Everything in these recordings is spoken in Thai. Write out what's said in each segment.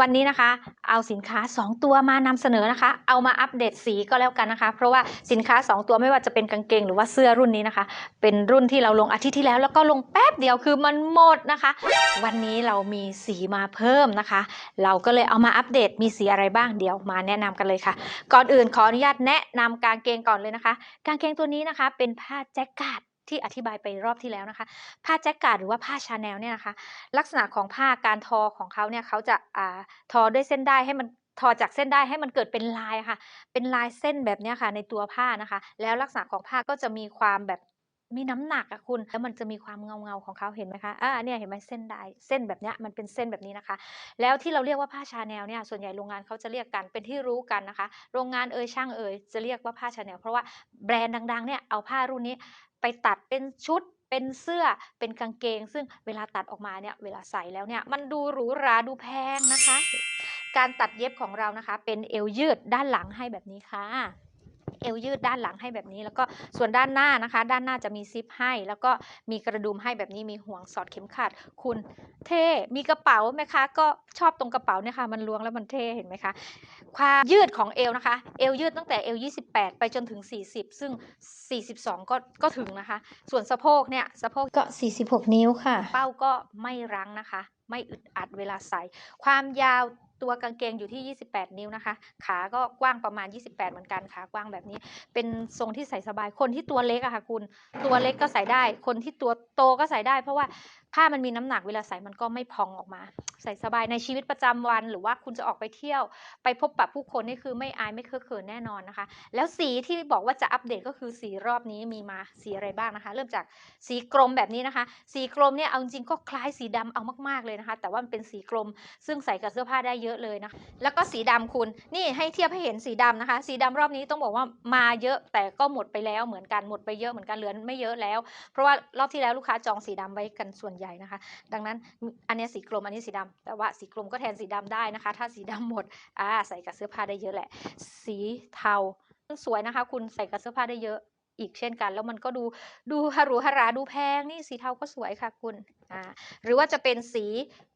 วันนี้นะคะ เอาสินค้า 2 ตัวมานำเสนอนะคะ เอามาอัปเดตสีก็แล้วกันนะคะ เพราะว่าสินค้า 2 ตัวไม่ว่าจะเป็นกางเกงหรือว่าเสื้อรุ่นนี้นะคะ เป็นรุ่นที่เราลงอาทิตย์ที่แล้ว แล้วก็ลงแป๊บเดียวคือมันหมดนะคะ วันนี้เรามีสีมาเพิ่มนะคะ เราก็เลยเอามาอัปเดตมีสีอะไรบ้างเดี๋ยวมาแนะนำกันเลยค่ะ ก่อนอื่นขออนุญาตแนะนำกางเกงก่อนเลยนะคะ กางเกงตัวนี้นะคะ เป็นผ้าแจ็คเก็ต ที่อธิบายไปรอบที่แล้วนะคะ ผ้าแจ็คเกตหรือว่าผ้าชาแนลเนี่ยนะคะ ลักษณะของผ้าการทอของเขาเนี่ยเขาจะอ่าทอด้วยเส้นได้ให้มันทอจากเส้นได้ให้มันเกิดเป็นลายค่ะ เป็นลายเส้นแบบนี้ค่ะในตัวผ้านะคะ แล้วลักษณะของผ้าก็จะมีความแบบ มีน้ำหนักอะคุณ แล้วมันจะมีความเงาเงาๆของเขาเห็นไหมคะอ่าเนี่ยเห็นไหมเส้นได้เส้นแบบเนี้ย มันเป็นเส้นแบบนี้นะคะ แล้วที่เราเรียกว่าผ้าชาแนลเนี่ย ส่วนใหญ่โรงงานเขาจะเรียกกัน เป็นที่รู้กันนะคะ โรงงานเอย ช่างเอย จะเรียกว่าผ้าชาแนลเพราะว่าแบรนด์ดัง ๆ เนี่ย เอาผ้ารุ่นนี้ไปตัดเป็นชุด เป็นเสื้อ เป็นกางเกง ซึ่งเวลาตัดออกมาเนี่ย เวลาใส่แล้วเนี่ย มันดูหรูหรา ดูแพงนะคะ การตัดเย็บของเรานะคะ เป็นเอวยืดด้านหลังให้แบบนี้ค่ะ เอวยืดด้านหลังให้แบบนี้ แล้วก็ส่วนด้านหน้านะคะ ด้านหน้าจะมีซิปให้ แล้วก็มีกระดุมให้แบบนี้มีห่วงสอดเข็มขัด คุณเท่มีกระเป๋าไหมคะ ก็ชอบตรงกระเป๋าเนี่ยค่ะมันล้วงแล้วมันเท่เห็นไหมคะความยืดของเอวนะคะ เอวยืดตั้งแต่เอว28 ไปจนถึง 40 ซึ่ง 42 ก็ก็ถึงนะคะ ส่วนสะโพกเนี่ยสะโพกก็ 46 นิ้วค่ะ เป้าก็ไม่รั้งนะคะ ไม่อึดอัดเวลาใส่ ความยาว ตัวกางเกงอยู่ที่ 28 นิ้วนะคะ ขาก็กว้างประมาณ 28 เหมือนกันขากว้างแบบนี้ เป็นทรงที่ใส่สบายคนที่ตัวเล็กอะค่ะคุณ ตัวเล็กก็ใส่ได้ คนที่ตัวโตก็ใส่ได้ เพราะว่าผ้ามันมีน้ำหนักเวลาใส่มันก็ไม่พองออกมา ใส่สบายในชีวิตประจำวัน หรือว่าคุณจะออกไปเที่ยว ไปพบปะผู้คนนี่คือไม่อายไม่เคอะเขินแน่นอนนะคะ แล้วสีที่บอกว่าจะอัปเดตก็คือสีรอบนี้มีมาสีอะไรบ้างนะคะ เริ่มจากสีกรมแบบนี้นะคะ สีกรมเนี่ยเอาจริงก็คล้ายสีดำเอามากๆเลยนะคะ แต่ว่ามันเป็นสีกรมซึ่งใส่กับเสื้อผ้าได้เยเยอะเลยนะคะแล้วก็สีดำคุณ นี่ให้เทียบให้เห็นสีดำนะคะ สีดำรอบนี้ต้องบอกว่ามาเยอะแต่ก็หมดไปแล้วเหมือนกันหมดไปเยอะเหมือนกันเหลือไม่เยอะแล้ว เพราะว่ารอบที่แล้วลูกค้าจองสีดำไว้กันส่วนใหญ่นะคะ ดังนั้นอันนี้สีกรมอันนี้สีดำแต่ว่าสีกรมก็แทนสีดำได้นะคะ ถ้าสีดำหมดอ่าใส่กับเสื้อผ้าได้เยอะแหละ สีเทาสวยนะคะ คุณใส่กับเสื้อผ้าได้เยอะอีกเช่นกัน แล้วมันก็ดูดูหรูหราดูแพงนี่สีเทาก็สวยค่ะคุณ อ่าหรือว่าจะเป็นสี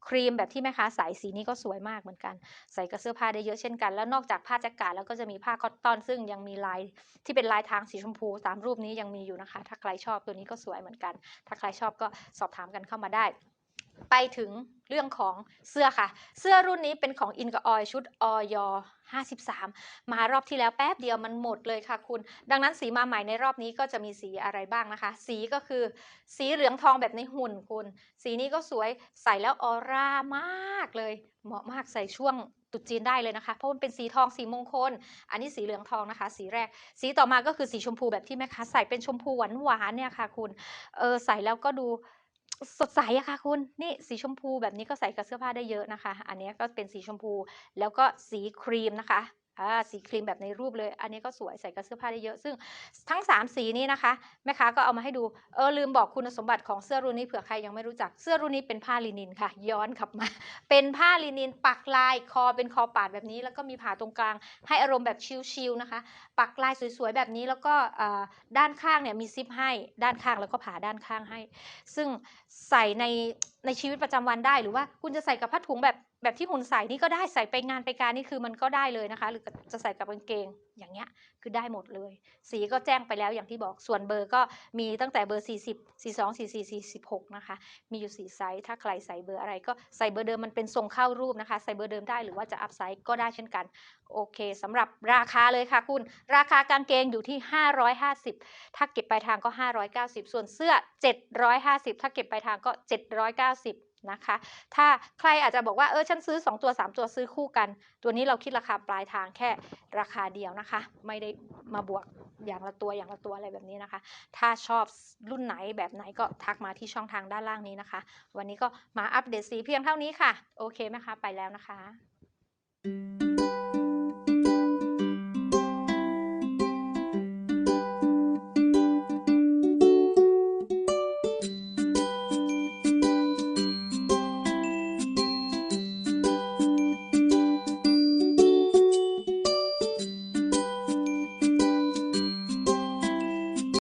ครีมแบบที่แม่ค้าใส่สีนี้ก็สวยมากเหมือนกัน ใส่กับเสื้อผ้าได้เยอะเช่นกัน แล้วนอกจากผ้าแจ็คเก็ตแล้วก็จะมีผ้าคอตตอน ซึ่งยังมีลายที่เป็นลายทางสีชมพูตามรูปนี้ยังมีอยู่นะคะ ถ้าใครชอบตัวนี้ก็สวยเหมือนกัน ถ้าใครชอบก็สอบถามกันเข้ามาได้ ไปถึงเรื่องของเสื้อค่ะ เสื้อรุ่นนี้เป็นของอินกับออยชุดออย53 มารอบที่แล้วแป๊บเดียวมันหมดเลยค่ะคุณ ดังนั้นสีมาใหม่ในรอบนี้ก็จะมีสีอะไรบ้างนะคะ สีก็คือสีเหลืองทองแบบในหุ่นคุณ สีนี้ก็สวยใส่แล้วออร่ามากเลย เหมาะมากใส่ช่วงตรุษจีนได้เลยนะคะ เพราะมันเป็นสีทองสีมงคล อันนี้สีเหลืองทองนะคะ สีแรก สีต่อมาก็คือสีชมพูแบบที่แม่ค้าใส่เป็นชมพูหวานหวานๆเนี่ยค่ะคุณ เออใส่แล้วก็ดู สดใสอะค่ะคุณ นี่สีชมพูแบบนี้ก็ใส่กับเสื้อผ้าได้เยอะนะคะ อันนี้ก็เป็นสีชมพู แล้วก็สีครีมนะคะ อ่าสีครีมแบบในรูปเลย อันนี้ก็สวยใส่กับเสื้อผ้าได้เยอะ ซึ่งทั้ง 3 สีนี้นะคะ แม่ค้าก็เอามาให้ดู เออลืมบอกคุณสมบัติของเสื้อรุ่นนี้เผื่อใครยังไม่รู้จัก เสื้อรุ่นนี้เป็นผ้าลินินค่ะ ย้อนกลับมา เป็นผ้าลินินปักลายคอเป็นคอปาดแบบนี้ แล้วก็มีผ่าตรงกลาง ให้อารมณ์แบบชิลๆนะคะ ปักลายสวยๆแบบนี้แล้วก็ด้านข้างเนี่ยมีซิปให้ด้านข้างแล้วก็ผ่าด้านข้างให้ ซึ่งใส่ในในชีวิตประจำวันได้หรือว่าคุณจะใส่กับผ้าถุงแบบ แบบที่หุ่นใส่นี่ก็ได้ใส่ไปงานไปการนี่คือมันก็ได้เลยนะคะ หรือจะใส่กับกางเกงอย่างเงี้ยคือได้หมดเลย สีก็แจ้งไปแล้วอย่างที่บอกส่วนเบอร์ก็มีตั้งแต่เบอร์ 40 42 44 46นะคะมีอยู่4ไซส์ถ้าใครใส่เบอร์อะไรก็ใส่เบอร์เดิมมันเป็นทรงเข้ารูปนะคะ ใส่เบอร์เดิมได้หรือว่าจะอัพไซส์ก็ได้เช่นกันโอเคสำหรับราคาเลยค่ะคุณ ราคากางเกงอยู่ที่ 550 ถ้าเก็บปลายทางก็ 590 ส่วนเสื้อ 750 ถ้าเก็บปลายทางก็ 790 นะคะ ถ้าใครอาจจะบอกว่าเออฉันซื้อ 2 ตัว 3 ตัวซื้อคู่กัน ตัวนี้เราคิดราคาปลายทางแค่ราคาเดียวนะคะ ไม่ได้มาบวกอย่างละตัวอย่างละตัวอะไรแบบนี้นะคะ ถ้าชอบรุ่นไหนแบบไหนก็ทักมาที่ช่องทางด้านล่างนี้นะคะ วันนี้ก็มาอัปเดตสีเพียงเท่านี้ค่ะ โอเคไหมคะ ไปแล้วนะคะ